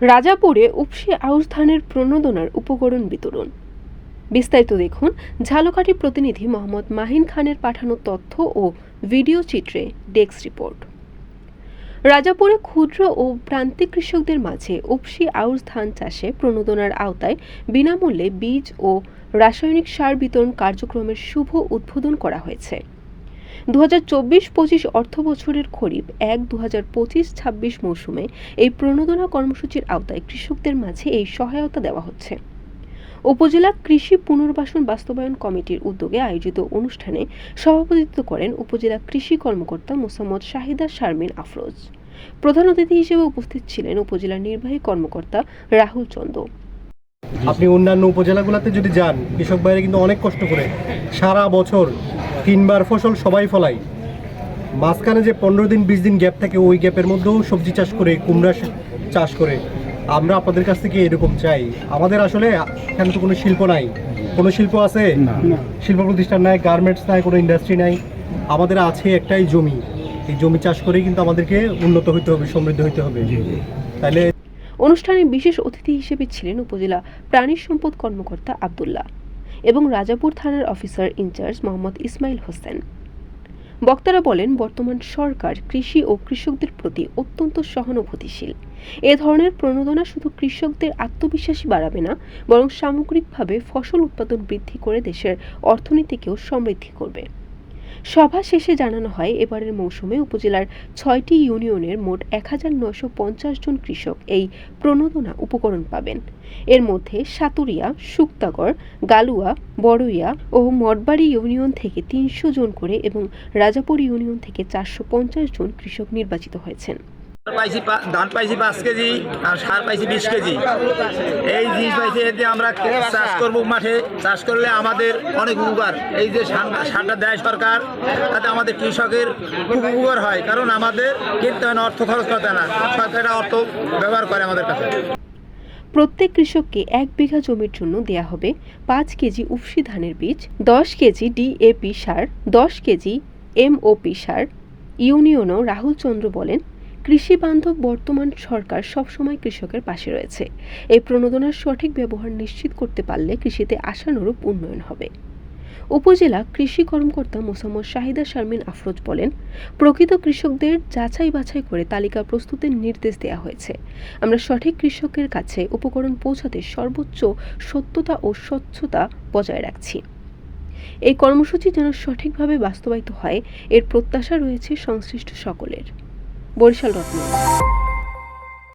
রাজাপুরে উপসি আউশ ধানের প্রণোদনার উপকরণ বিতরণ। বিস্তারিত দেখুন ঝালকাঠি প্রতিনিধি মোহাম্মদ মাহিন খানের পাঠানো তথ্য ও ভিডিও চিত্রে ডেস্ক রিপোর্ট। রাজাপুরে ক্ষুদ্র ও প্রান্তিক কৃষকদের মাঝে উপসি আউশ ধান চাষে প্রণোদনার আওতায় বিনামূল্যে বীজ ও রাসায়নিক সার বিতরণ কার্যক্রমের শুভ উদ্বোধন করা হয়েছে। দু হাজার চব্বিশ পঁচিশ অর্থ বছরের খরিফ এক দু হাজার পঁচিশ ছাব্বিশ মৌসুমে এই প্রণোদনা কর্মসূচির আওতায় কৃষকদের মাঝে এই সহায়তা দেওয়া হচ্ছে। উপজেলা কৃষি পুনর্বাসন বাস্তবায়ন কমিটির উদ্যোগে আয়োজিত অনুষ্ঠানে সভাপতিত্ব করেন উপজেলা কৃষি কর্মকর্তা মোসাম্মদ শাহিদা শারমিন আফরোজ। প্রধান অতিথি হিসেবে উপস্থিত ছিলেন উপজেলা নির্বাহী কর্মকর্তা রাহুল চন্দ। আপনি অন্যান্য উপজেলাগুলোতে যদি যান, কৃষক ভাইরা কিন্তু অনেক কষ্ট করে সারা বছর তিনবার ফসল সবাই ফলায় মাঝখানে যে পনেরো দিন বিশ দিন গ্যাপ থাকে ওই গ্যাপের মধ্যেও সবজি চাষ করে কুমড়া চাষ করে। আমরা আপনাদের কাছ থেকে এরকম চাই। আমাদের আসলে এখানে তো কোনো শিল্প নাই। কোনো শিল্প আছে? শিল্প প্রতিষ্ঠান নাই গার্মেন্টস নাই কোনো ইন্ডাস্ট্রি নাই। আমাদের আছে একটাই জমি। এই জমি চাষ করেই কিন্তু আমাদেরকে উন্নত হইতে হবে সমৃদ্ধ হইতে হবে। তাহলে অনুষ্ঠানে বিশেষ অতিথি হিসেবে ছিলেন উপজেলা প্রাণী সম্পদ কর্মকর্তা আবদুল্লাহ। এবং রাজাপুর থানার officer in charge Mohammad Ismail Hossain. বক্তারা বলেন, বর্তমান সরকার কৃষি ও কৃষকদের প্রতি অত্যন্ত সহানুভূতিশীল। এ ধরনের প্রণোদনা শুধু কৃষকদের আত্মবিশ্বাসী বাড়াবে না, বরং সামগ্রিকভাবে ফসল উৎপাদন বৃদ্ধি করে দেশের অর্থনীতিকেও সমৃদ্ধি করবে। সভা শেষে জানানো হয়, এবারের মৌসুমে উপজেলার ছয়টি ইউনিয়নের মোট এক হাজার পঞ্চাশ জন কৃষক এই প্রণোদনা উপকরণ পাবেন। এর মধ্যে সাতুরিয়া, শুক্তাগড়, গালুয়া, বড়ইয়া ও মঠবাড়ি ইউনিয়ন থেকে তিনশো জন করে এবং রাজাপুর ইউনিয়ন থেকে চারশো পঞ্চাশ জন কৃষক নির্বাচিত হয়েছেন। পাইছি ধান পাইছি পাঁচ কেজি আর সার পাইছি বিশ কেজি। এই জিনিস পাইছি এতে আমরা চাষ মাঠে। চাষ করলে আমাদের অনেক উপকার। এই যে সারটা দেয় সরকার, তাতে আমাদের কৃষকের খুব উপকার হয়। কারণ আমাদের কিনতে হয় অর্থ খরচ করতে না। অর্থ ব্যবহার করে আমাদের কাছে। প্রত্যেক কৃষককে এক বিঘা জমির জন্য দেয়া হবে পাঁচ কেজি উফসি ধানের বীজ, দশ কেজি ডিএপি সার, দশ কেজি এমওপি সার। ইউনিয়নও রাহুল চন্দ্র বলেন কৃষি বান্ধব বর্তমান সরকার সবসময় কৃষকের পাশে রয়েছে। এই প্রণোদনার সঠিক ব্যবহার নিশ্চিত করতে পারলে কৃষিতে আশানুরূপ উন্নয়ন হবে। উপজেলা কৃষি কর্মকর্তা মোসাম্মদ শাহিদা শারমিন আফরোজ বলেন, প্রকৃত কৃষকদের যাচাই বাছাই করে তালিকা প্রস্তুতের নির্দেশ দেওয়া হয়েছে। আমরা সঠিক কৃষকের কাছে উপকরণ পৌঁছাতে সর্বোচ্চ সত্যতা ও স্বচ্ছতা বজায় রাখছি। এই কর্মসূচি যেন সঠিকভাবে বাস্তবায়িত হয়, এর প্রত্যাশা রয়েছে সংশ্লিষ্ট সকলের। বরিশাল রত্ন।